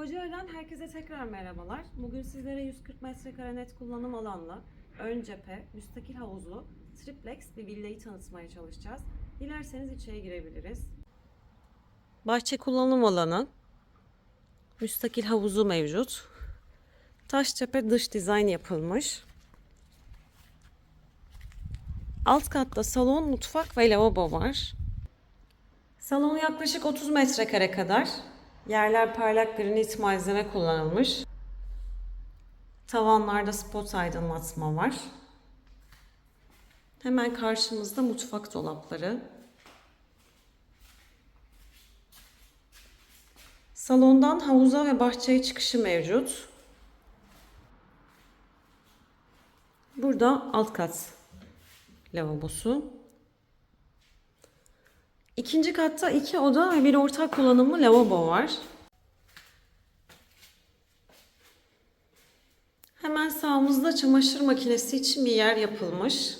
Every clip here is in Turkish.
Kocaeli'den herkese tekrar merhabalar. Bugün sizlere 140 metrekare net kullanım alanlı, ön cephe, müstakil havuzlu, triplex bir villayı tanıtmaya çalışacağız. Dilerseniz içeri girebiliriz. Bahçe kullanım alanı, müstakil havuzu mevcut. Taş cephe dış dizayn yapılmış. Alt katta salon, mutfak ve lavabo var. Salon yaklaşık 30 metrekare kadar. Yerler parlak granit malzeme kullanılmış. Tavanlarda spot aydınlatma var. Hemen karşımızda mutfak dolapları. Salondan havuza ve bahçeye çıkışı mevcut. Burada alt kat lavabosu. İkinci katta iki oda ve bir ortak kullanımlı lavabo var. Hemen sağımızda çamaşır makinesi için bir yer yapılmış.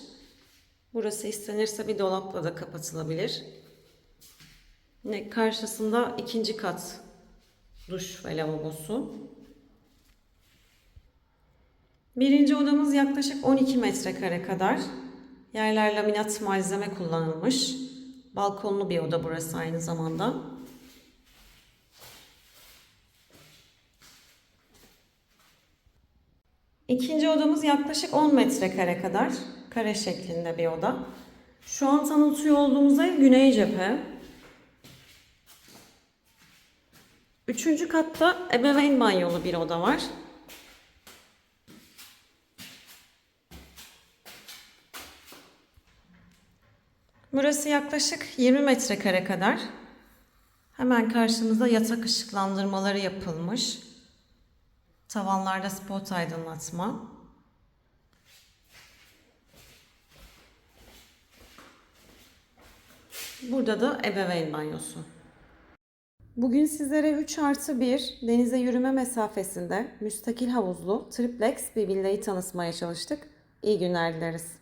Burası istenirse bir dolapla da kapatılabilir. Yine karşısında ikinci kat duş ve lavabosu. Birinci odamız yaklaşık 12 metrekare kadar. Yerler laminat malzeme kullanılmış. Balkonlu bir oda burası aynı zamanda. İkinci odamız yaklaşık 10 metrekare kadar. Kare şeklinde bir oda. Şu an tanıtıyor olduğumuz ev güney cephe. Üçüncü katta ebeveyn banyolu bir oda var. Burası yaklaşık 20 metrekare kadar. Hemen karşımızda yatak ışıklandırmaları yapılmış. Tavanlarda spot aydınlatma. Burada da ebeveyn banyosu. Bugün sizlere 3 artı 1 denize yürüme mesafesinde müstakil havuzlu triplex bir villayı tanıtmaya çalıştık. İyi günler dileriz.